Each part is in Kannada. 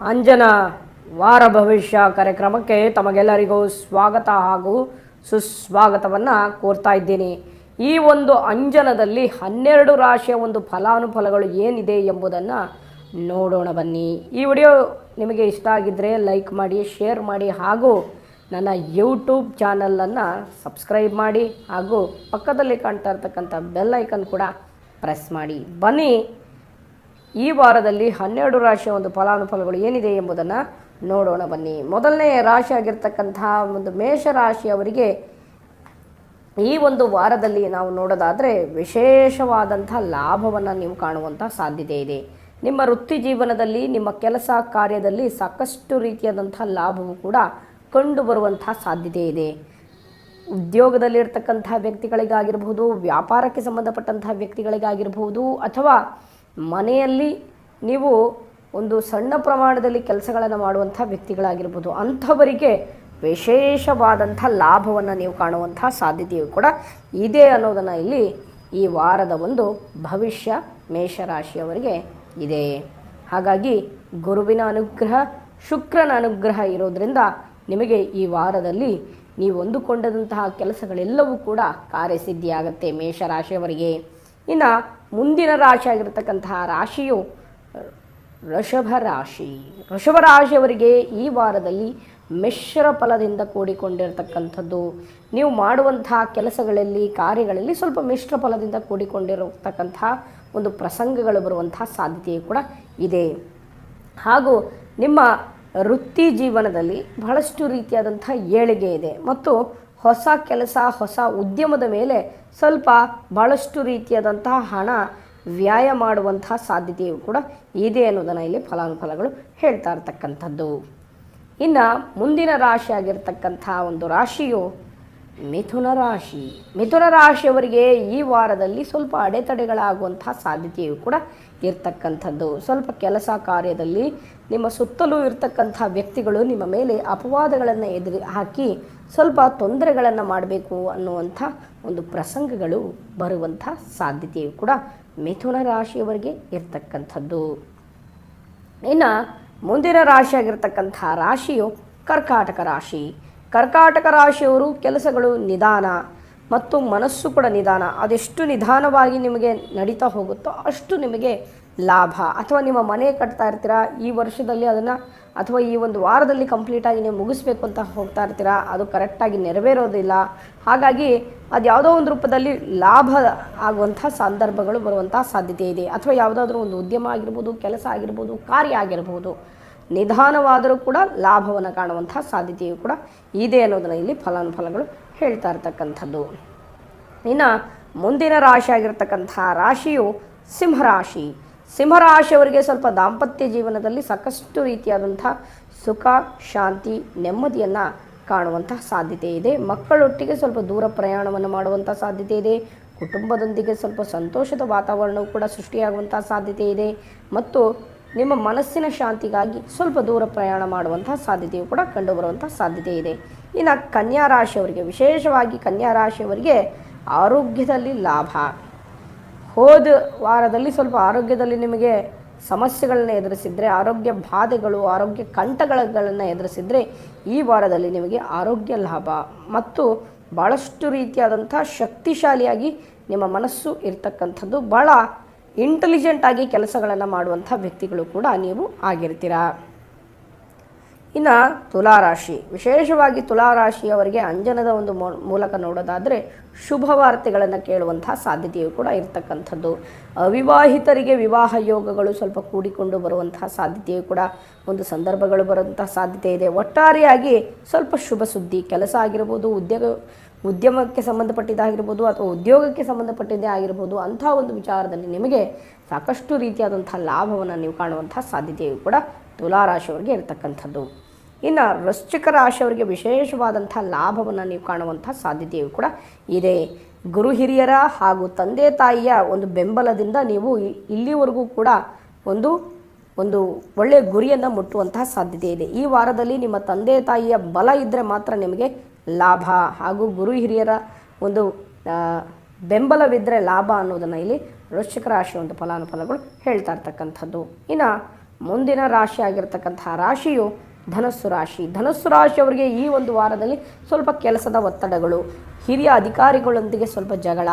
ಅಂಜನ ವಾರ ಭವಿಷ್ಯ ಕಾರ್ಯಕ್ರಮಕ್ಕೆ ತಮಗೆಲ್ಲರಿಗೂ ಸ್ವಾಗತ ಹಾಗೂ ಸುಸ್ವಾಗತವನ್ನು ಕೋರ್ತಾ ಇದ್ದೀನಿ. ಈ ಒಂದು ಅಂಜನದಲ್ಲಿ ಹನ್ನೆರಡು ರಾಶಿಯ ಒಂದು ಫಲಾನುಫಲಗಳು ಏನಿದೆ ಎಂಬುದನ್ನು ನೋಡೋಣ ಬನ್ನಿ. ಈ ವಿಡಿಯೋ ನಿಮಗೆ ಇಷ್ಟ ಆಗಿದ್ದರೆ ಲೈಕ್ ಮಾಡಿ, ಶೇರ್ ಮಾಡಿ ಹಾಗೂ ನನ್ನ ಯೂಟ್ಯೂಬ್ ಚಾನಲನ್ನು ಸಬ್ಸ್ಕ್ರೈಬ್ ಮಾಡಿ ಹಾಗೂ ಪಕ್ಕದಲ್ಲಿ ಕಾಣ್ತಾ ಇರ್ತಕ್ಕಂಥ ಬೆಲ್ ಐಕನ್ ಕೂಡ ಪ್ರೆಸ್ ಮಾಡಿ. ಬನ್ನಿ. ಈ ವಾರದಲ್ಲಿ ಹನ್ನೆರಡು ರಾಶಿಯ ಒಂದು ಫಲಾನುಫಲಗಳು ಏನಿದೆ ಎಂಬುದನ್ನು ನೋಡೋಣ ಬನ್ನಿ. ಮೊದಲನೇ ರಾಶಿ ಆಗಿರ್ತಕ್ಕಂತಹ ಒಂದು ಮೇಷರಾಶಿಯವರಿಗೆ ಈ ಒಂದು ವಾರದಲ್ಲಿ ನಾವು ನೋಡೋದಾದರೆ ವಿಶೇಷವಾದಂಥ ಲಾಭವನ್ನು ನೀವು ಕಾಣುವಂಥ ಸಾಧ್ಯತೆ ಇದೆ. ನಿಮ್ಮ ವೃತ್ತಿ ಜೀವನದಲ್ಲಿ, ನಿಮ್ಮ ಕೆಲಸ ಕಾರ್ಯದಲ್ಲಿ ಸಾಕಷ್ಟು ರೀತಿಯಾದಂಥ ಲಾಭವು ಕೂಡ ಕಂಡುಬರುವಂಥ ಸಾಧ್ಯತೆ ಇದೆ. ಉದ್ಯೋಗದಲ್ಲಿರ್ತಕ್ಕಂಥ ವ್ಯಕ್ತಿಗಳಿಗಾಗಿರ್ಬೋದು, ವ್ಯಾಪಾರಕ್ಕೆ ಸಂಬಂಧಪಟ್ಟಂತಹ ವ್ಯಕ್ತಿಗಳಿಗಾಗಿರ್ಬೋದು ಅಥವಾ ಮನೆಯಲ್ಲಿ ನೀವು ಒಂದು ಸಣ್ಣ ಪ್ರಮಾಣದಲ್ಲಿ ಕೆಲಸಗಳನ್ನು ಮಾಡುವಂಥ ವ್ಯಕ್ತಿಗಳಾಗಿರ್ಬೋದು, ಅಂಥವರಿಗೆ ವಿಶೇಷವಾದಂಥ ಲಾಭವನ್ನು ನೀವು ಕಾಣುವಂಥ ಸಾಧ್ಯತೆಯು ಕೂಡ ಇದೆ ಅನ್ನೋದನ್ನು ಇಲ್ಲಿ ಈ ವಾರದ ಒಂದು ಭವಿಷ್ಯ ಮೇಷರಾಶಿಯವರಿಗೆ ಇದೆ. ಹಾಗಾಗಿ ಗುರುವಿನ ಅನುಗ್ರಹ, ಶುಕ್ರನ ಅನುಗ್ರಹ ಇರೋದರಿಂದ ನಿಮಗೆ ಈ ವಾರದಲ್ಲಿ ನೀವು ಅಂದುಕೊಂಡಂತಹ ಕೆಲಸಗಳೆಲ್ಲವೂ ಕೂಡ ಕಾರ್ಯಸಿದ್ಧಿಯಾಗತ್ತೆ ಮೇಷರಾಶಿಯವರಿಗೆ. ಇನ್ನು ಮುಂದಿನ ರಾಶಿ ಆಗಿರತಕ್ಕಂತಹ ರಾಶಿಯು ಋಷಭ ರಾಶಿ. ಋಷಭ ರಾಶಿಯವರಿಗೆ ಈ ವಾರದಲ್ಲಿ ಮಿಶ್ರ ಫಲದಿಂದ ಕೂಡಿಕೊಂಡಿರತಕ್ಕಂಥದ್ದು. ನೀವು ಮಾಡುವಂತಹ ಕೆಲಸಗಳಲ್ಲಿ, ಕಾರ್ಯಗಳಲ್ಲಿ ಸ್ವಲ್ಪ ಮಿಶ್ರ ಫಲದಿಂದ ಕೂಡಿಕೊಂಡಿರತಕ್ಕಂತಹ ಒಂದು ಪ್ರಸಂಗಗಳು ಬರುವಂತಹ ಸಾಧ್ಯತೆಯು ಕೂಡ ಇದೆ. ಹಾಗೂ ನಿಮ್ಮ ವೃತ್ತಿ ಜೀವನದಲ್ಲಿ ಬಹಳಷ್ಟು ರೀತಿಯಾದಂಥ ಏಳಿಗೆ ಇದೆ. ಮತ್ತು ಹೊಸ ಕೆಲಸ, ಹೊಸ ಉದ್ಯಮದ ಮೇಲೆ ಸ್ವಲ್ಪ ಭಾಳಷ್ಟು ರೀತಿಯಾದಂತಹ ಹಣ ವ್ಯಾಯ ಮಾಡುವಂತಹ ಸಾಧ್ಯತೆಯು ಕೂಡ ಇದೆ ಅನ್ನೋದನ್ನು ಇಲ್ಲಿ ಫಲಾನುಫಲಗಳು ಹೇಳ್ತಾ ಇರ್ತಕ್ಕಂಥದ್ದು. ಇನ್ನು ಮುಂದಿನ ರಾಶಿ ಆಗಿರ್ತಕ್ಕಂಥ ಒಂದು ರಾಶಿಯು ಮಿಥುನ ರಾಶಿ. ಮಿಥುನ ರಾಶಿಯವರಿಗೆ ಈ ವಾರದಲ್ಲಿ ಸ್ವಲ್ಪ ಅಡೆತಡೆಗಳಾಗುವಂತಹ ಸಾಧ್ಯತೆಯು ಕೂಡ ಇರ್ತಕ್ಕಂಥದ್ದು. ಸ್ವಲ್ಪ ಕೆಲಸ ಕಾರ್ಯದಲ್ಲಿ ನಿಮ್ಮ ಸುತ್ತಲೂ ಇರ್ತಕ್ಕಂಥ ವ್ಯಕ್ತಿಗಳು ನಿಮ್ಮ ಮೇಲೆ ಅಪವಾದಗಳನ್ನು ಎದುರು ಹಾಕಿ ಸ್ವಲ್ಪ ತೊಂದರೆಗಳನ್ನು ಮಾಡಬೇಕು ಅನ್ನುವಂಥ ಒಂದು ಪ್ರಸಂಗಗಳು ಬರುವಂಥ ಸಾಧ್ಯತೆಯು ಕೂಡ ಮಿಥುನ ರಾಶಿಯವರಿಗೆ ಇರ್ತಕ್ಕಂಥದ್ದು. ಇನ್ನು ಮುಂದಿನ ರಾಶಿಯಾಗಿರ್ತಕ್ಕಂಥ ರಾಶಿಯು ಕರ್ಕಾಟಕ ರಾಶಿ. ಕರ್ಕಾಟಕ ರಾಶಿಯವರು ಕೆಲಸಗಳು ನಿಧಾನ ಮತ್ತು ಮನಸ್ಸು ಕೂಡ ನಿಧಾನ. ಅದೆಷ್ಟು ನಿಧಾನವಾಗಿ ನಿಮಗೆ ನಡೀತಾ ಹೋಗುತ್ತೋ ಅಷ್ಟು ನಿಮಗೆ ಲಾಭ. ಅಥವಾ ನಿಮ್ಮ ಮನೆ ಕಟ್ತಾ ಇರ್ತೀರಾ, ಈ ವರ್ಷದಲ್ಲಿ ಅದನ್ನು, ಅಥವಾ ಈ ಒಂದು ವಾರದಲ್ಲಿ ಕಂಪ್ಲೀಟಾಗಿ ನೀವು ಮುಗಿಸ್ಬೇಕು ಅಂತ ಹೋಗ್ತಾ ಇರ್ತೀರಾ, ಅದು ಕರೆಕ್ಟಾಗಿ ನೆರವೇರೋದಿಲ್ಲ. ಹಾಗಾಗಿ ಅದು ಯಾವುದೋ ಒಂದು ರೂಪದಲ್ಲಿ ಲಾಭ ಆಗುವಂಥ ಸಂದರ್ಭಗಳು ಬರುವಂಥ ಸಾಧ್ಯತೆ ಇದೆ. ಅಥವಾ ಯಾವುದಾದ್ರೂ ಒಂದು ಉದ್ಯಮ ಆಗಿರ್ಬೋದು, ಕೆಲಸ ಆಗಿರ್ಬೋದು, ಕಾರ್ಯ ಆಗಿರ್ಬೋದು, ನಿಧಾನವಾದರೂ ಕೂಡ ಲಾಭವನ್ನು ಕಾಣುವಂಥ ಸಾಧ್ಯತೆಯು ಕೂಡ ಇದೆ ಅನ್ನೋದನ್ನು ಇಲ್ಲಿ ಫಲಾನುಫಲಗಳು ಹೇಳ್ತಾ ಇರ್ತಕ್ಕಂಥದ್ದು. ಇನ್ನು ಮುಂದಿನ ರಾಶಿ ಆಗಿರ್ತಕ್ಕಂಥ ರಾಶಿಯು ಸಿಂಹರಾಶಿ. ಸಿಂಹರಾಶಿಯವರಿಗೆ ಸ್ವಲ್ಪ ದಾಂಪತ್ಯ ಜೀವನದಲ್ಲಿ ಸಾಕಷ್ಟು ರೀತಿಯಾದಂಥ ಸುಖ, ಶಾಂತಿ, ನೆಮ್ಮದಿಯನ್ನು ಕಾಣುವಂಥ ಸಾಧ್ಯತೆ ಇದೆ. ಮಕ್ಕಳೊಟ್ಟಿಗೆ ಸ್ವಲ್ಪ ದೂರ ಪ್ರಯಾಣವನ್ನು ಮಾಡುವಂಥ ಸಾಧ್ಯತೆ ಇದೆ. ಕುಟುಂಬದೊಂದಿಗೆ ಸ್ವಲ್ಪ ಸಂತೋಷದ ವಾತಾವರಣವು ಕೂಡ ಸೃಷ್ಟಿಯಾಗುವಂಥ ಸಾಧ್ಯತೆ ಇದೆ. ಮತ್ತು ನಿಮ್ಮ ಮನಸ್ಸಿನ ಶಾಂತಿಗಾಗಿ ಸ್ವಲ್ಪ ದೂರ ಪ್ರಯಾಣ ಮಾಡುವಂಥ ಸಾಧ್ಯತೆಯು ಕೂಡ ಕಂಡುಬರುವಂಥ ಸಾಧ್ಯತೆ ಇದೆ. ಇನ್ನು ಕನ್ಯಾ ರಾಶಿಯವರಿಗೆ, ವಿಶೇಷವಾಗಿ ಕನ್ಯಾ ರಾಶಿಯವರಿಗೆ ಆರೋಗ್ಯದಲ್ಲಿ ಲಾಭ. ಹೋದ ವಾರದಲ್ಲಿ ಸ್ವಲ್ಪ ಆರೋಗ್ಯದಲ್ಲಿ ನಿಮಗೆ ಸಮಸ್ಯೆಗಳನ್ನ ಎದುರಿಸಿದರೆ, ಆರೋಗ್ಯ ಬಾಧೆಗಳು, ಆರೋಗ್ಯ ಕಂಟಗಳನ್ನು ಎದುರಿಸಿದರೆ ಈ ವಾರದಲ್ಲಿ ನಿಮಗೆ ಆರೋಗ್ಯ ಲಾಭ ಮತ್ತು ಭಾಳಷ್ಟು ರೀತಿಯಾದಂಥ ಶಕ್ತಿಶಾಲಿಯಾಗಿ ನಿಮ್ಮ ಮನಸ್ಸು ಇರ್ತಕ್ಕಂಥದ್ದು ಭಾಳ ಇಂಟೆಲಿಜೆಂಟಾಗಿ ಕೆಲಸಗಳನ್ನು ಮಾಡುವಂಥ ವ್ಯಕ್ತಿಗಳು ಕೂಡ ನೀವು ಆಗಿರ್ತೀರ. ಇನ್ನು ತುಲಾರಾಶಿ. ವಿಶೇಷವಾಗಿ ತುಲಾರಾಶಿಯವರಿಗೆ ಅಂಜನದ ಒಂದು ಮೂಲಕ ನೋಡೋದಾದರೆ ಶುಭ ವಾರ್ತೆಗಳನ್ನು ಕೇಳುವಂತಹ ಸಾಧ್ಯತೆಯು ಕೂಡ ಇರತಕ್ಕಂಥದ್ದು. ಅವಿವಾಹಿತರಿಗೆ ವಿವಾಹ ಯೋಗಗಳು ಸ್ವಲ್ಪ ಕೂಡಿಕೊಂಡು ಬರುವಂತಹ ಸಾಧ್ಯತೆಯು ಕೂಡ ಒಂದು ಸಂದರ್ಭಗಳು ಬರುವಂತಹ ಸಾಧ್ಯತೆ ಇದೆ. ಒಟ್ಟಾರೆಯಾಗಿ ಸ್ವಲ್ಪ ಶುಭ ಸುದ್ದಿ, ಕೆಲಸ ಆಗಿರ್ಬೋದು, ಉದ್ಯೋಗ, ಉದ್ಯಮಕ್ಕೆ ಸಂಬಂಧಪಟ್ಟಿದ್ದಾಗಿರ್ಬೋದು ಅಥವಾ ಉದ್ಯೋಗಕ್ಕೆ ಸಂಬಂಧಪಟ್ಟಿದ್ದೇ ಆಗಿರ್ಬೋದು ಅಂಥ ಒಂದು ವಿಚಾರದಲ್ಲಿ ನಿಮಗೆ ಸಾಕಷ್ಟು ರೀತಿಯಾದಂಥ ಲಾಭವನ್ನು ನೀವು ಕಾಣುವಂಥ ಸಾಧ್ಯತೆಯು ಕೂಡ ತುಲಾರಾಶಿಯವರಿಗೆ ಇರತಕ್ಕಂಥದ್ದು. ಇನ್ನು ವೃಶ್ಚಿಕ ರಾಶಿಯವರಿಗೆ ವಿಶೇಷವಾದಂಥ ಲಾಭವನ್ನು ನೀವು ಕಾಣುವಂಥ ಸಾಧ್ಯತೆಯು ಕೂಡ ಇದೆ. ಗುರು ಹಿರಿಯರ ಹಾಗೂ ತಂದೆ ತಾಯಿಯ ಒಂದು ಬೆಂಬಲದಿಂದ ನೀವು ಇಲ್ಲಿವರೆಗೂ ಕೂಡ ಒಂದು ಒಂದು ಒಳ್ಳೆಯ ಗುರಿಯನ್ನು ಮುಟ್ಟುವಂತಹ ಸಾಧ್ಯತೆ ಇದೆ. ಈ ವಾರದಲ್ಲಿ ನಿಮ್ಮ ತಂದೆ ತಾಯಿಯ ಬಲ ಇದ್ದರೆ ಮಾತ್ರ ನಿಮಗೆ ಲಾಭ ಹಾಗೂ ಗುರು ಹಿರಿಯರ ಒಂದು ಬೆಂಬಲವಿದ್ದರೆ ಲಾಭ ಅನ್ನೋದನ್ನು ಇಲ್ಲಿ ವೃಶ್ಚಿಕ ರಾಶಿ ಒಂದು ಫಲಾನುಫಲಗಳು ಹೇಳ್ತಾ ಇರ್ತಕ್ಕಂಥದ್ದು. ಇನ್ನು ಮುಂದಿನ ರಾಶಿ ಆಗಿರ್ತಕ್ಕಂತಹ ರಾಶಿಯು ಧನಸ್ಸು ರಾಶಿ. ಧನಸ್ಸು ರಾಶಿಯವರಿಗೆ ಈ ಒಂದು ವಾರದಲ್ಲಿ ಸ್ವಲ್ಪ ಕೆಲಸದ ಒತ್ತಡಗಳು, ಹಿರಿಯ ಅಧಿಕಾರಿಗಳೊಂದಿಗೆ ಸ್ವಲ್ಪ ಜಗಳ.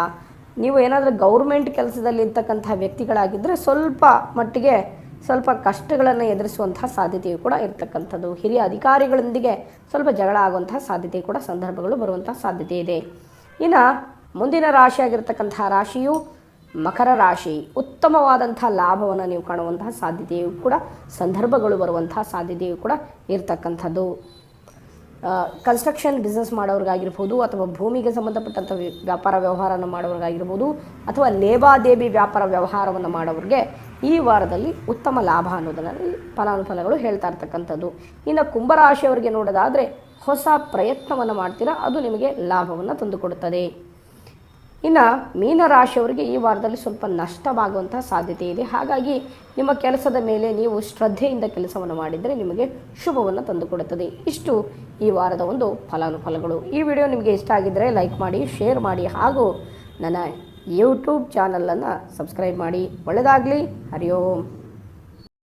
ನೀವು ಏನಾದರೂ ಗೌರ್ಮೆಂಟ್ ಕೆಲಸದಲ್ಲಿ ಇರ್ತಕ್ಕಂತಹ ವ್ಯಕ್ತಿಗಳಾಗಿದ್ದರೆ ಸ್ವಲ್ಪ ಮಟ್ಟಿಗೆ ಸ್ವಲ್ಪ ಕಷ್ಟಗಳನ್ನು ಎದುರಿಸುವಂತಹ ಸಾಧ್ಯತೆಯು ಕೂಡ ಇರತಕ್ಕಂಥದ್ದು. ಹಿರಿಯ ಅಧಿಕಾರಿಗಳೊಂದಿಗೆ ಸ್ವಲ್ಪ ಜಗಳ ಆಗುವಂತಹ ಸಾಧ್ಯತೆ ಕೂಡ, ಸಂದರ್ಭಗಳು ಬರುವಂತಹ ಸಾಧ್ಯತೆ ಇದೆ. ಇನ್ನು ಮುಂದಿನ ರಾಶಿಯಾಗಿರ್ತಕ್ಕಂತಹ ರಾಶಿಯು ಮಕರ ರಾಶಿ, ಉತ್ತಮವಾದಂಥ ಲಾಭವನ್ನು ನೀವು ಕಾಣುವಂತಹ ಸಾಧ್ಯತೆಯೂ ಕೂಡ, ಸಂದರ್ಭಗಳು ಬರುವಂತಹ ಸಾಧ್ಯತೆಯೂ ಕೂಡ ಇರತಕ್ಕಂಥದ್ದು. ಕನ್ಸ್ಟ್ರಕ್ಷನ್ ಬಿಸ್ನೆಸ್ ಮಾಡೋರಿಗಾಗಿರ್ಬೋದು ಅಥವಾ ಭೂಮಿಗೆ ಸಂಬಂಧಪಟ್ಟಂಥ ವ್ಯ- ವ್ಯಾಪಾರ ವ್ಯವಹಾರನ ಮಾಡೋರಿಗಾಗಿರ್ಬೋದು ಅಥವಾ ಲೇಬಾದೇಬಿ ವ್ಯಾಪಾರ ವ್ಯವಹಾರವನ್ನು ಮಾಡೋರಿಗೆ ಈ ವಾರದಲ್ಲಿ ಉತ್ತಮ ಲಾಭ ಅನ್ನೋದನ್ನು ಫಲಾನುಫಲಗಳು ಹೇಳ್ತಾ ಇರ್ತಕ್ಕಂಥದ್ದು. ಇನ್ನು ಕುಂಭರಾಶಿಯವರಿಗೆ ನೋಡೋದಾದರೆ ಹೊಸ ಪ್ರಯತ್ನವನ್ನು ಮಾಡ್ತೀರಾ, ಅದು ನಿಮಗೆ ಲಾಭವನ್ನು ತಂದುಕೊಡುತ್ತದೆ. ಇನ್ನು ಮೀನರಾಶಿಯವರಿಗೆ ಈ ವಾರದಲ್ಲಿ ಸ್ವಲ್ಪ ನಷ್ಟವಾಗುವಂಥ ಸಾಧ್ಯತೆ ಇದೆ. ಹಾಗಾಗಿ ನಿಮ್ಮ ಕೆಲಸದ ಮೇಲೆ ನೀವು ಶ್ರದ್ಧೆಯಿಂದ ಕೆಲಸವನ್ನು ಮಾಡಿದರೆ ನಿಮಗೆ ಶುಭವನ್ನು ತಂದುಕೊಡುತ್ತದೆ. ಇಷ್ಟು ಈ ವಾರದ ಒಂದು ಫಲಾನುಫಲಗಳು. ಈ ವಿಡಿಯೋ ನಿಮಗೆ ಇಷ್ಟ ಆಗಿದ್ದರೆ ಲೈಕ್ ಮಾಡಿ, ಶೇರ್ ಮಾಡಿ ಹಾಗೂ ನನ್ನ ಯೂಟ್ಯೂಬ್ ಚಾನಲನ್ನು ಸಬ್ಸ್ಕ್ರೈಬ್ ಮಾಡಿ. ಒಳ್ಳೆಯದಾಗಲಿ ಹರಿ